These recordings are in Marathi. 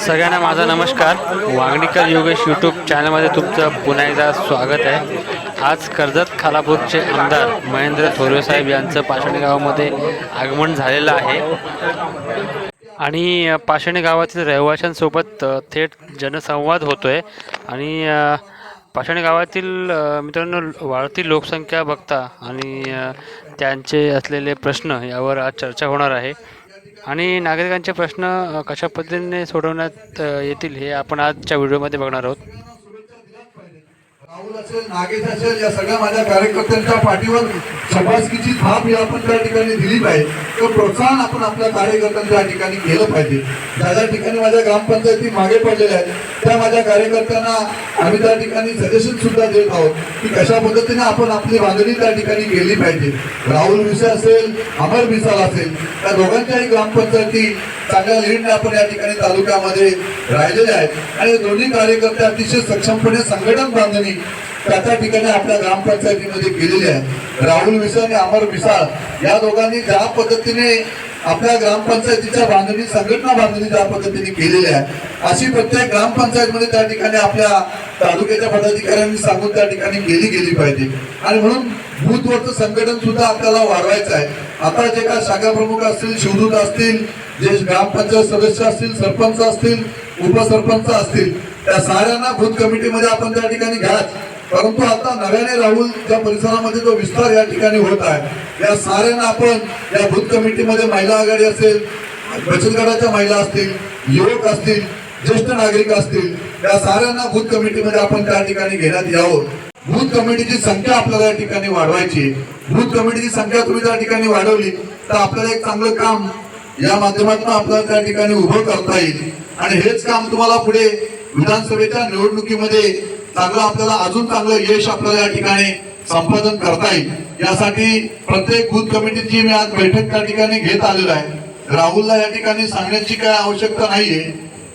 सगळ्यांना माझा नमस्कार. वांगणीकर योगेश यूट्यूब चॅनलमध्ये तुमचं पुन्हा एकदा स्वागत आहे. आज कर्जत खालापूरचे आमदार महेंद्र थोरवे साहेब यांचं पाषाणी गावामध्ये आगमन झालेलं आहे. आणि अ, पाषाणी गावातील रहिवाशांसोबत थेट जनसंवाद होतो आहे आणि पाषाणी गावातील मित्रांनो वाढती लोकसंख्या बघता आणि त्यांचे असलेले प्रश्न यावर आज चर्चा होणार आहे. आणि नागरिकांचे प्रश्न कशा पद्धतीने सोडवण्यात येतील हे आपण आजच्या व्हिडिओमध्ये बघणार आहोत. राहुल असेल नागेश असेल या सगळ्या माझ्या कार्यकर्त्यांच्या पाठीवर शबासकीची थाप ही आपण त्या ठिकाणी दिली पाहिजे. तर प्रोत्साहन आपण आपल्या कार्यकर्त्यांच्या ठिकाणी केलं पाहिजे. ज्या ज्या ठिकाणी माझ्या ग्रामपंचायती मागे पडलेल्या आहेत त्या माझ्या कार्यकर्त्यांना आम्ही त्या ठिकाणी सजेशन सुद्धा देत आहोत की कशा पद्धतीने आपण आपली मागणी त्या ठिकाणी केली पाहिजे. राहुल विषय असेल अमर मिसाल असेल त्या दोघांच्याही ग्रामपंचायती चांगल्या लीडने आपण या ठिकाणी तालुक्यामध्ये राहिलेले आहेत. आणि दोन्ही कार्यकर्ते अतिशय सक्षमपणे संघटन बांधणी त्या त्या ठिकाणी आपल्या ग्रामपंचायतीमध्ये केलेली आहे. राहुल विसाळ आणि अमर मिसाळ या दोघांनी ज्या पद्धतीने आपल्या ग्रामपंचायतीच्या बांधणी संघटना बांधणी ज्या पद्धतीने केलेली आहे अशी प्रत्येक ग्रामपंचायतमध्ये त्या ठिकाणी आपल्या तालुक्याच्या पदाधिकाऱ्यांनी सांगून त्या ठिकाणी केली गेली पाहिजे. आणि म्हणून बूथवरचं संघटन सुद्धा आपल्याला वाढवायचं आहे. आता जे काय शाखा प्रमुख असतील शिवदूत असतील जे ग्रामपंचायत सदस्य असतील सरपंच असतील उपसरपंच असतील त्या साऱ्यांना बूथ कमिटीमध्ये आपण त्या ठिकाणी घ्याच परंतु आता नव्याने राहुल त्या परिसरामध्ये जो विस्तार या ठिकाणी होत आहे या साऱ्यांना आपण या बूथ कमिटीमध्ये महिला आघाडी असेल बचत गटाच्या महिला असतील युवक असतील ज्येष्ठ नागरिक असतील या साऱ्यांना बूथ कमिटीमध्ये आपण त्या ठिकाणी घेण्यात यावं. बूथ कमिटीची संख्या आपल्याला या ठिकाणी वाढवायची. बूथ कमिटीची संख्या तुम्ही त्या ठिकाणी वाढवली तर आपल्याला एक चांगलं काम या माध्यमातून आपल्याला त्या ठिकाणी उभं करता येईल. आणि हेच काम तुम्हाला पुढे विधानसभेच्या निवडणुकीमध्ये चांगलं आपल्याला अजून चांगलं यश आपल्याला या ठिकाणी संपादन करता येईल. यासाठी प्रत्येक बूथ कमिटीची मी आज बैठक त्या ठिकाणी घेत आलेलो आहे. राहुलला या ठिकाणी सांगण्याची काय आवश्यकता नाहीये.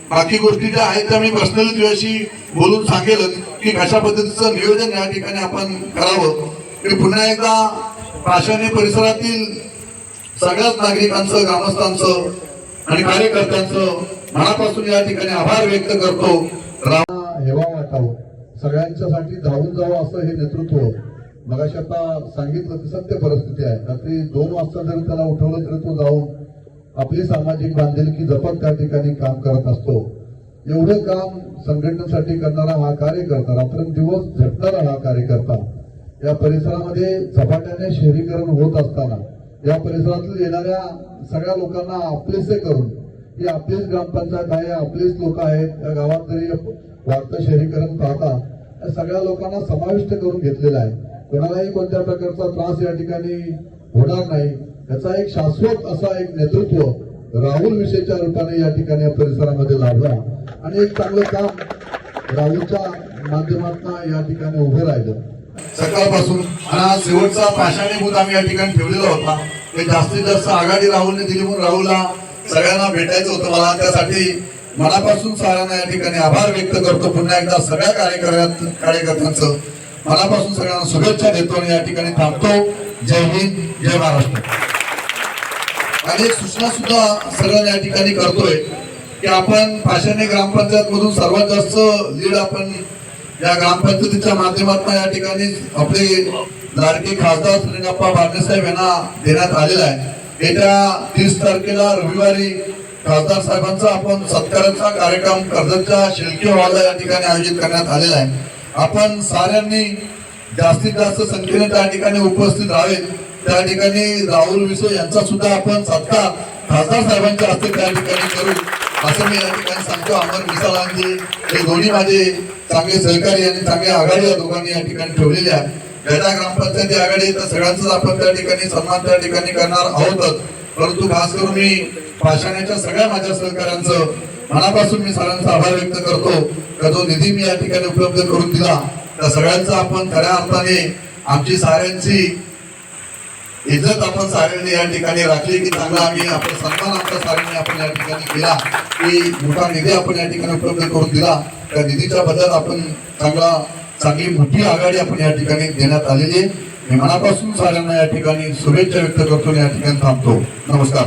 बाकी गोष्टी ज्या आहेत त्या मी पर्सनली तुझ्याशी बोलून सांगेलच की कशा पद्धतीचं नियोजन या ठिकाणी आपण करावं. मी पुन्हा एकदा प्राशाने परिसरातील सगळ्याच नागरिकांचं ग्रामस्थांचं आणि कार्यकर्त्यांचं मनापासून या ठिकाणी आभार व्यक्त करतो. राम हेवा वाटावं सगळ्यांच्यासाठी धावून जावं असं हे नेतृत्व मगाशी आता सांगितलं ती सत्य परिस्थिती आहे. रात्री दोन वाजता जरी त्याला उठवलं तरी तो जाऊन आपली सामाजिक बांधिलकी जपत त्या ठिकाणी काम करत असतो. एवढं काम संघटनेसाठी करणारा हा कार्यकर्ता रात्रंदिवस झटणारा हा कार्यकर्ता या परिसरामध्ये झपाट्याने शहरीकरण होत असताना या परिसरातील येणाऱ्या सगळ्या लोकांना आपलेसे करून ही आपलीच ग्रामपंचायत आहे आपलीच लोक आहेत या गावात जरी वाढतं शहरीकरण पाहता या सगळ्या लोकांना समाविष्ट करून घेतलेला आहे. कोणालाही कोणत्या प्रकारचा त्रास या ठिकाणी होणार नाही. याचा एक शाश्वत असा एक नेतृत्व राहुल विषयच्या रूपाने या ठिकाणी या परिसरामध्ये लाभला. आणि एक चांगलं काम राहुलच्या माध्यमातून या ठिकाणी उभं राहिलं. सकाळपासून आणि हा शेवटचा पाषाणीभूत आम्ही या ठिकाणी ठेवलेला होता. ते जास्तीत जास्त आघाडी राहुलने दिली म्हणून राहुलला सगळ्यांना भेटायचं होतं मला. त्यासाठी मनापासून साऱ्यांना या ठिकाणी आभार व्यक्त करतो. पुन्हा एकदा सगळ्या कार्यकर्त्यां कार्यकर्त्यांचं मनापासून सगळ्यांना शुभेच्छा देतो आणि या ठिकाणी थांबतो. जय हिंद जय महाराष्ट्र. आणि सूचना सुद्धा सगळ्यांना या ठिकाणी करतोय की आपण पाषाणे ग्रामपंचायत मधून सर्वात जास्त लीड आपण या ग्रामपंचायतीच्या माध्यमातून या ठिकाणी आपले लाडके खासदार श्रीनाप्पा बारणे यांना देण्यात आलेला आहे. येत्या तीस तारखेला रविवारी खासदार साहेबांचा आपण सत्काराचा कार्यक्रम कर्जतच्या शिल्की हॉलला या ठिकाणी आयोजित करण्यात आलेला आहे. आपण साऱ्यांनी जास्तीत जास्त संख्येने त्या ठिकाणी उपस्थित राहावेत. त्या ठिकाणी राहुल विसो यांचा सुद्धा आपण सत्कार खासदार साहेबांच्या हस्ते त्या ठिकाणी करू. असं मी या ठिकाणी सांगतो. अमर मिसालांचे हे दोन्ही माझे चांगले सहकारी आणि चांगल्या आघाडी या दोघांनी या ठिकाणी ठेवलेल्या आहेत. गटा ग्रामपंचायती आघाडी तर सगळ्यांचाच आपण त्या ठिकाणी सन्मान त्या ठिकाणी करणार आहोतच. परंतु खास करून मी पाषाण्याच्या सगळ्या माझ्या सहकाऱ्यांचं मनापासून मी सगळ्यांचा आभार व्यक्त करतो का जो निधी मी या ठिकाणी उपलब्ध करून दिला त्या सगळ्यांचा आपण खऱ्या अर्थाने आमची साऱ्यांची इज्जत आपण साऱ्यांनी या ठिकाणी राखली की चांगला आम्ही आपण सन्मान आमचा साऱ्यांनी आपण या ठिकाणी केला की मोठा निधी आपण या ठिकाणी उपलब्ध करून दिला त्या निधीच्या बद्दल आपण चांगला चांगली मोठी आघाडी आपण या ठिकाणी देण्यात आलेली आहे. मी मनापासून सगळ्यांना या ठिकाणी शुभेच्छा व्यक्त करतो या ठिकाणी थांबतो. नमस्कार.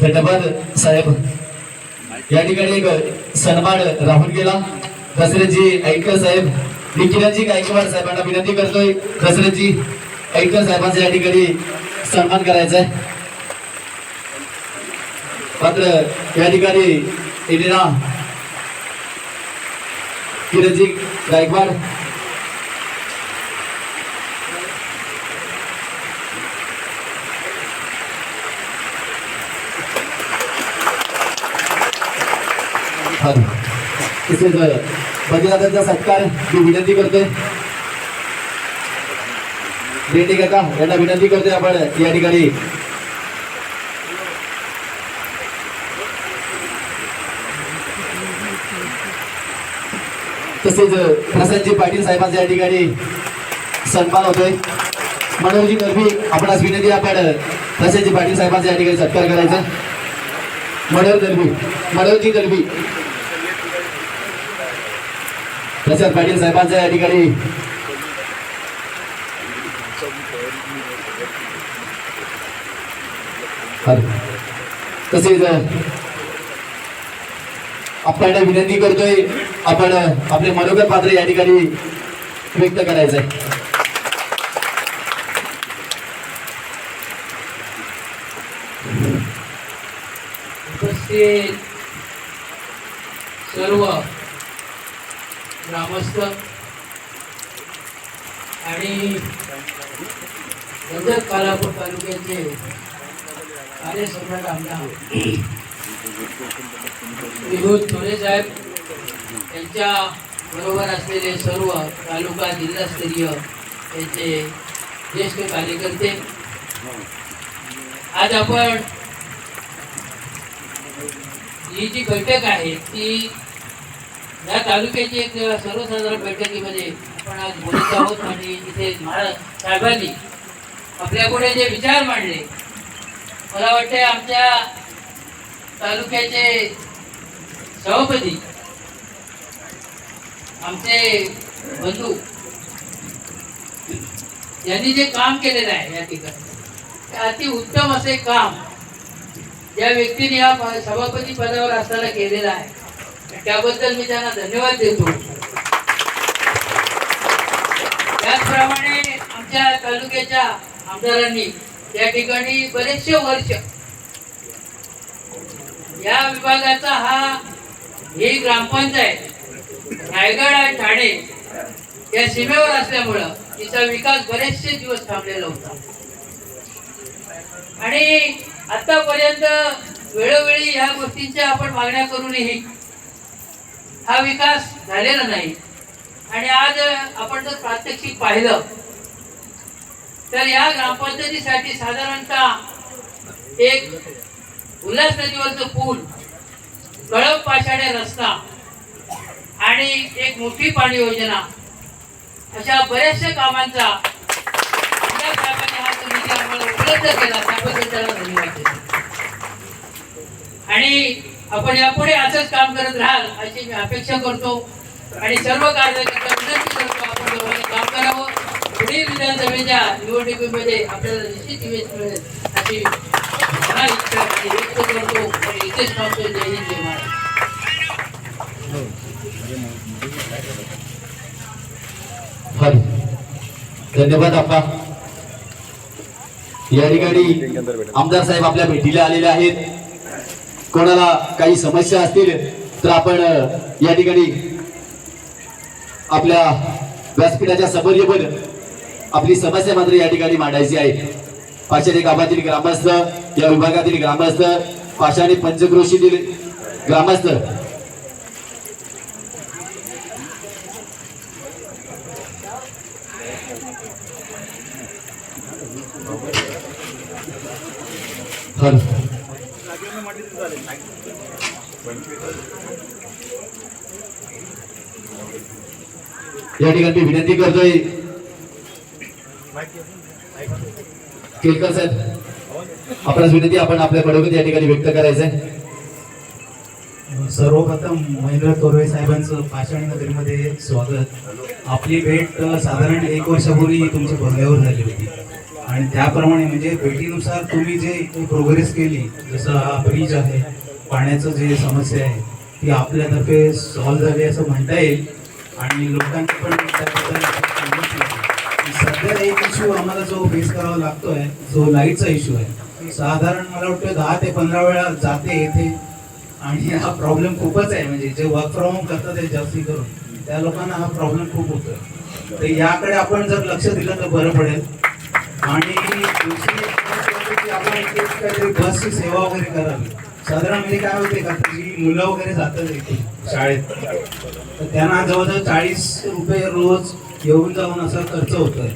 धन्यवाद साहेब. या ठिकाणी एक सन्मान राहून गेला. दसरेजी ऐकर साहेब. मी किरणजी गायकवाड साहेबांना विनंती करतोय. दसरेजी ऐकर साहेबांचा या ठिकाणी सन्मान करायचा आहे मात्र या ठिकाणी इलिना किरणजी गायकवाड. हॅलो तसेच बदिनाथांचा सत्कार मी विनंती करतोय रेड्डी काका यांना विनंती करतोय आपण या ठिकाणी तसेच प्रसादजी पाटील साहेबांचा या ठिकाणी सन्मान होतोय. मनोजी नरवी आपणास विनंती आपल्या आपण प्रसादजी पाटील साहेबांचा या ठिकाणी सत्कार करायचा. मनोहर नरवी मनोजी नरवी प्रसाद पाटील साहेबांचा या ठिकाणी हॅलो. तसेच आपण विनंती करतोय आपण आपले मनोगत पात्र या ठिकाणी व्यक्त करायचंय. उपस्थित सर्व ग्रामस्थ आणि गंजर कालापूर तालुक्याचे कार्यसम्राट आमदार विनोद थोरे साहेब यांच्या बरोबर असलेले सर्व तालुका जिल्हास्तरीय यांचे ज्येष्ठ कार्यकर्ते. आज आपण ही जी बैठक आहे ती या तालुक्याची एक सर्वसाधारण बैठकीमध्ये आपण आज बोलत आहोत आणि इथे महाराज साहेबांनी आपल्यापुढे जे विचार मांडले मला वाटते आमच्या तालुक्याचे सभापती आमचे बंधू यांनी जे काम केलेलं आहे या ठिकाणी ते अति उत्तम असे काम या व्यक्तीने या सभापती पदावर असताना केलेलं आहे. त्याबद्दल मी त्यांना धन्यवाद देतो. त्याचप्रमाणे आमच्या तालुक्याच्या आमदारांनी या ठिकाणी बरेचसे वर्ष या विभागाचा हा ही ग्रामपंचायत रायगड आणि ठाणे या सीमेवर असल्यामुळं तिचा विकास बरेचसे दिवस थांबलेला होता. आणि आतापर्यंत वेळोवेळी ह्या गोष्टींच्या आपण मागण्या करूनही हा विकास झालेला नाही. आणि आज आपण जर प्रात्यक्षिक पाहिलं तर या ग्रामपंचायतीसाठी साधारणतः एक उल्हास नदीवरचं पूल कळप पाशाडे रस्ता आणि एक मोठी पाणी योजना. अशा बऱ्याचशा कामांचा आमदार साहेबांनी हा जो आम्हाला उपलब्ध केला त्याबद्दल त्याला धन्यवाद देतो. आणि आपण यापुढे असंच काम करत राहाल अशी मी अपेक्षा करतो. आणि सर्व कार्यकर्त्यांना विनंती करतो आपण दोघांनी काम करावं. पुढील विधानसभेच्या निवडणुकीमध्ये आपल्याला निश्चित यश मिळेल अशी व्यक्त करतो इथेच थांबतो जय हिंद जय महाराज धन्यवाद आपा या ठिकाणी आमदार साहेब आपल्या भेटीला आलेले आहेत. कोणाला काही समस्या असतील तर आपण या ठिकाणी आपल्या व्यासपीठाच्या समोर येऊन आपली समस्या मात्र या ठिकाणी मांडायची आहे. पाषाणी गावातील ग्रामस्थ या विभागातील ग्रामस्थ पाषाणी पंचक्रोशीतील ग्रामस्थ. या ठिकाणी मी विनंती करतोय. केळकर साहेब. आपणास विनंती आपण आपल्या बरोबर या ठिकाणी व्यक्त करायचंय. सर्वप्रथम महेंद्र तोरवे साहेबांचं पाषाण नगरीमध्ये स्वागत. आपली भेट साधारण एक वर्षापूर्वी तुमच्या बंगल्यावर झाली होती. आणि त्याप्रमाणे म्हणजे भेटीनुसार तुम्ही जे प्रोग्रेस केली जसं हा ब्रिज आहे पाण्याचं जे समस्या आहे ती आपल्यातर्फे सॉल्व्ह झाली असं म्हणता येईल. आणि लोकांनी पण सध्या एक इश्यू आम्हाला जो फेस करावा लागतोय जो लाईटचा इश्यू आहे साधारण मला वाटतं दहा ते पंधरा वेळा जाते येते आणि हा प्रॉब्लेम खूपच आहे. म्हणजे जे वर्क फ्रॉम होम करतात ते जास्ती करून त्या लोकांना हा प्रॉब्लेम खूप होतो तर याकडे आपण जर लक्ष दिलं तर बरं पडेल. आणि दुसरी म्हणजे आपण काहीतरी बसची सेवा वगैरे करावी. साधारण म्हणजे काय होते का जी मुलं वगैरे जातात इथे शाळेत तर त्यांना जवळजवळ चाळीस रुपये रोज येऊन जाऊन असा खर्च होतोय.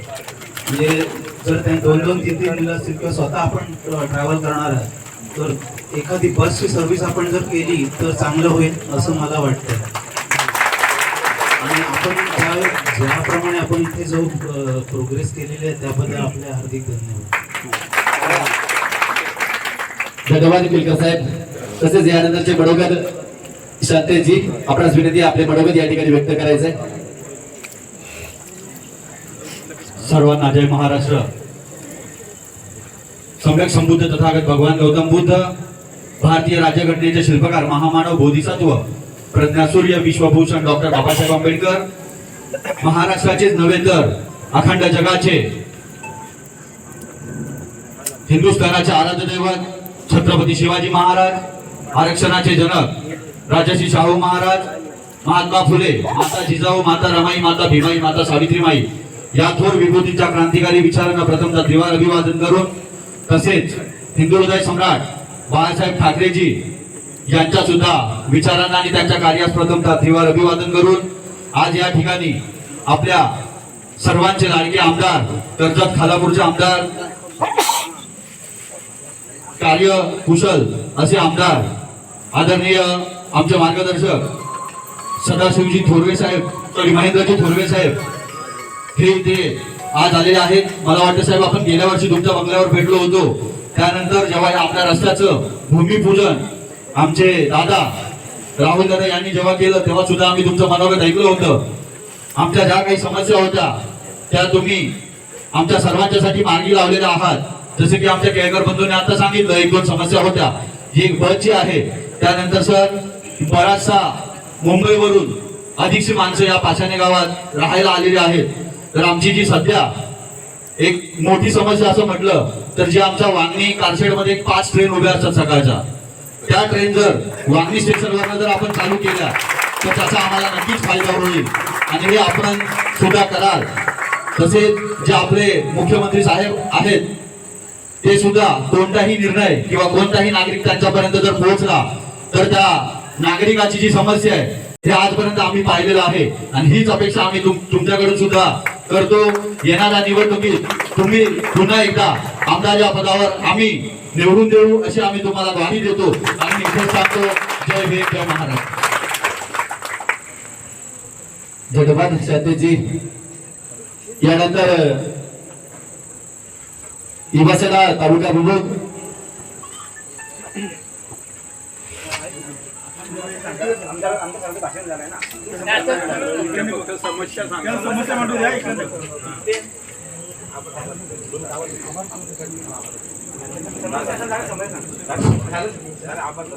म्हणजे जर त्या दोन दोन तीन तीन मुलं असतील किंवा स्वतः आपण ट्रॅव्हल करणार आहे तर एखादी बसची सर्व्हिस आपण जर केली तर चांगलं होईल असं मला वाटतं आणि आपण ज्या ज्याप्रमाणे आपण इथे जो प्रोग्रेस केलेले आहे त्याबद्दल आपले हार्दिक धन्यवाद. धन्यवाद केळकर साहेब. तसेच यानंतरचे बडोगर शांतेजी आपणास विनंती आपले बडोगर या ठिकाणी व्यक्त करायचंय. सर्वांना जय महाराष्ट्र. सम्यक संबुद्ध तथागत भगवान गौतम बुद्ध भारतीय राज्यघटनेचे शिल्पकार महामानव बोधिसत्व प्रज्ञासूर्य विश्वभूषण डॉक्टर बाबासाहेब आंबेडकर महाराष्ट्राचेच नव्हे तर अखंड जगाचे हिंदुस्थानाचे आराध्य दैवत छत्रपती शिवाजी महाराज आरक्षणाचे जनक राजश्री शाहू महाराज महात्मा फुले माता जिजाऊ माता रमाई माता भीमाई माता सावित्रीमाई या थोर विभूतीच्या क्रांतिकारी विचारांना प्रथमतः दिवाळ अभिवादन करून तसेच हिंदू हृदय सम्राट बाळासाहेब ठाकरेजी यांच्या सुद्धा विचारांना आणि त्यांच्या कार्यास प्रथमतः त्रिवार अभिवादन करून आज या ठिकाणी आपल्या सर्वांचे लाडके आमदार कर्जत खालापूरचे आमदार कार्य कुशल असे आमदार आदरणीय आमचे मार्गदर्शक सदाशिवजी थोरवे साहेब सॉरी महेंद्रजी थोरवे साहेब हे ते आज आलेले आहेत. मला वाटतं साहेब आपण गेल्या वर्षी तुमच्या बंगल्यावर भेटलो होतो. त्यानंतर जेव्हा आपल्या रस्त्याचं भूमिपूजन आमचे दादा राहुल दादा यांनी जेव्हा केलं तेव्हा सुद्धा आम्ही तुमचं मनोगत ऐकलं होतं. आमच्या ज्या काही समस्या होत्या त्या तुम्ही आमच्या सर्वांच्यासाठी मार्गी लावलेल्या आहात. जसे की आमच्या केळकर बंधूंनी आता सांगितलं एक दोन समस्या होत्या. जी एक बसची आहे. त्यानंतर सर बराचसा मुंबईवरून अधिकशी माणसं या पाशाने गावात राहायला आलेली आहेत. तर आमची जी सध्या एक मोठी समस्या असं म्हटलं तर जे आमच्या वांगणी कारशेडमध्ये एक पाच ट्रेन उभ्या असतात सकाळच्या. त्या ट्रेन जर वांगणी स्टेशनवर जर आपण चालू केल्या तर त्याचा आम्हाला नक्कीच फायदा होईल. आणि हे आपण सुद्धा कराल. तसेच जे आपले मुख्यमंत्री साहेब आहेत ते सुद्धा कोणताही निर्णय किंवा कोणताही नागरिक त्यांच्यापर्यंत जर पोहोचला तर त्या नागरिकाची जी समस्या आहे हे आजपर्यंत आम्ही पाहिलेलं आहे. आणि हीच अपेक्षा आम्ही तुमच्याकडून सुद्धा करतो. येणाऱ्या निवडणुकीत तुम्ही पुन्हा एकदा आमदार या पदावर आम्ही निवडून देऊ अशी आम्ही तुम्हाला ग्वाही देतो. आणि इथे सांगतो जय भीम जय महाराष्ट्र. धन्यवाद शांतेजी. यानंतर युवासेना तालुका प्रमुख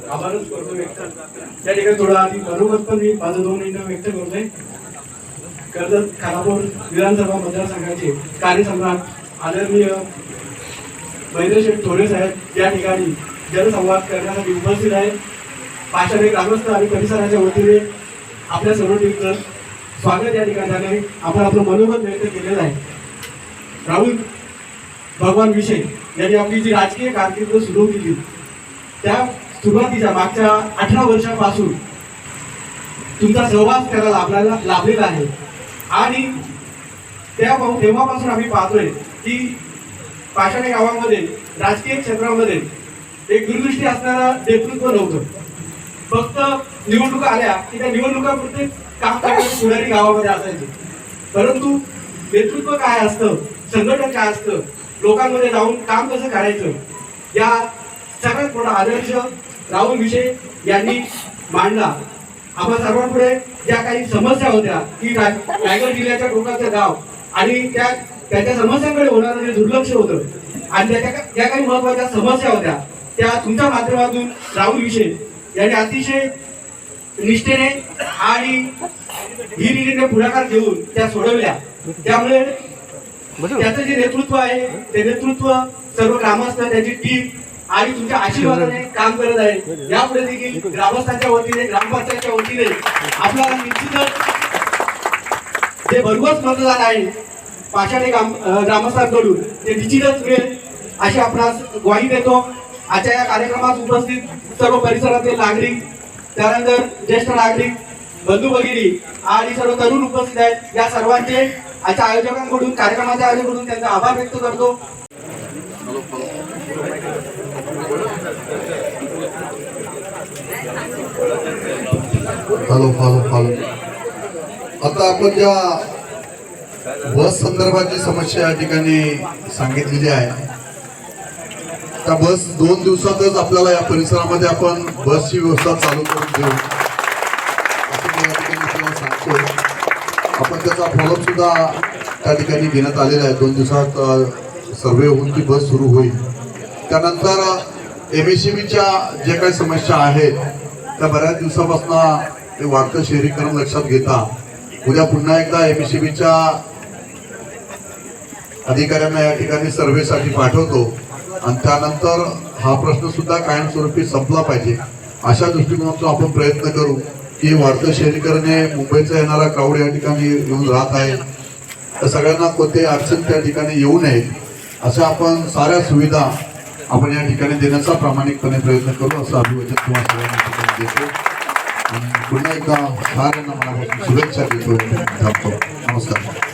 आभारच करतो व्यक्त त्या ठिकाणी थोडा आधी बरोबर पण मी माझं दोन मिनिटं व्यक्त करतोय. कर्जत खानापूर विधानसभा मतदारसंघाचे कार्यसम्राट आदरणीय महेंद्र शेठ थोरे साहेब या ठिकाणी जनसंवाद करण्यासाठी उपस्थित आहेत. पाषाणे ग्रामस्थ आणि परिसराच्या वतीने आपल्या सर्व टीमचं स्वागत या ठिकाणी आपण आपलं मनोगत व्यक्त केलेलं आहे. राहुल भगवान विषय यांनी आपली जी राजकीय कारकीर्द सुरू केली त्या सुरुवातीच्या मागच्या अठरा वर्षापासून तुमचा सहवास त्याला आपल्याला लाभलेला आहे. आणि त्या तेव्हापासून आम्ही पाहतोय की पाषाणे गावामध्ये राजकीय क्षेत्रामध्ये एक दूरदृष्टी असणारा नेतृत्व नव्हतं. फक्त निवडणुका आल्या की त्या निवडणुकापुरते काम करणारे पुढारी गावामध्ये असायचे. परंतु नेतृत्व काय असतं? संघटन काय असतं? लोकांमध्ये जाऊन काम कसं करायचं? या सगळ्यात मोठा आदर्श राहुल विषय यांनी मांडला. आपण सर्वांपुढे ज्या काही समस्या होत्या की रायगड जिल्ह्याच्या टोकाचं गाव आणि त्या त्याच्या समस्यांकडे होणारं जे दुर्लक्ष होतं आणि त्याच्या ज्या काही महत्त्वाच्या समस्या होत्या त्या तुमच्या माध्यमातून राहुल विषय यांनी अतिशय निष्ठेने आणि हिरिरीने पुढाकार घेऊन त्या सोडवल्या. त्यामुळे त्याचं जे नेतृत्व आहे ते नेतृत्व सर्व ग्रामस्थ त्याची टीम आणि तुमच्या आशीर्वादाने काम करत आहे. यापुढे देखील ग्रामस्थांच्या वतीने ग्रामपंचायतच्या वतीने आपल्याला निश्चितच जे भरघोस मतदान आहे पाषाणे ग्राम ग्रामस्थांकडून ते निश्चितच मिळेल अशी आपणास ग्वाही देतो. आजच्या या कार्यक्रमात उपस्थित सर्व परिसरातील नागरिक त्यानंतर ज्येष्ठ नागरिक बंधू भगिनी आणि सर्व तरुण उपस्थित आहेत. या सर्वांचे आजच्या आयोजकांकडून कार्यक्रमाच्या आयोजकांकडून त्यांचा आभार व्यक्त करतो. Hello hello hello. आता आपण ज्या बस संदर्भाची समस्या या ठिकाणी सांगितलेली आहे त्या बस दोन दिवसातच आपल्याला या परिसरामध्ये आपण बसची व्यवस्था चालू करून देऊ. असं सांगतो आपण त्याचा फॉलोअप सुद्धा त्या ठिकाणी घेण्यात आलेला आहे. दोन दिवसात सर्वे होऊन ती बस सुरू होईल. त्यानंतर एम एस जे काही समस्या आहेत त्या बऱ्याच दिवसापासून ते वाढतं शहरीकरण लक्षात घेता. उद्या पुन्हा एकदा एम एस अधिकाऱ्यांना या ठिकाणी सर्वेसाठी पाठवतो. आणि त्यानंतर हा प्रश्न सुद्धा कायमस्वरूपी संपला पाहिजे. अशा दृष्टिकोनातून आपण प्रयत्न करू की वाढतं शहरीकरण हे मुंबईचा येणारा क्राऊड या ठिकाणी येऊन राहत आहे. तर सगळ्यांना कोणते अडचण त्या ठिकाणी येऊ नये. अशा आपण साऱ्या सुविधा आपण या ठिकाणी देण्याचा प्रामाणिकपणे प्रयत्न करू असं अभिवचन तुम्हाला सगळ्यांना ठिकाणी देतो. आणि पुन्हा एकदा साऱ्यांना मनापासून शुभेच्छा देतो. थांबतो नमस्कार.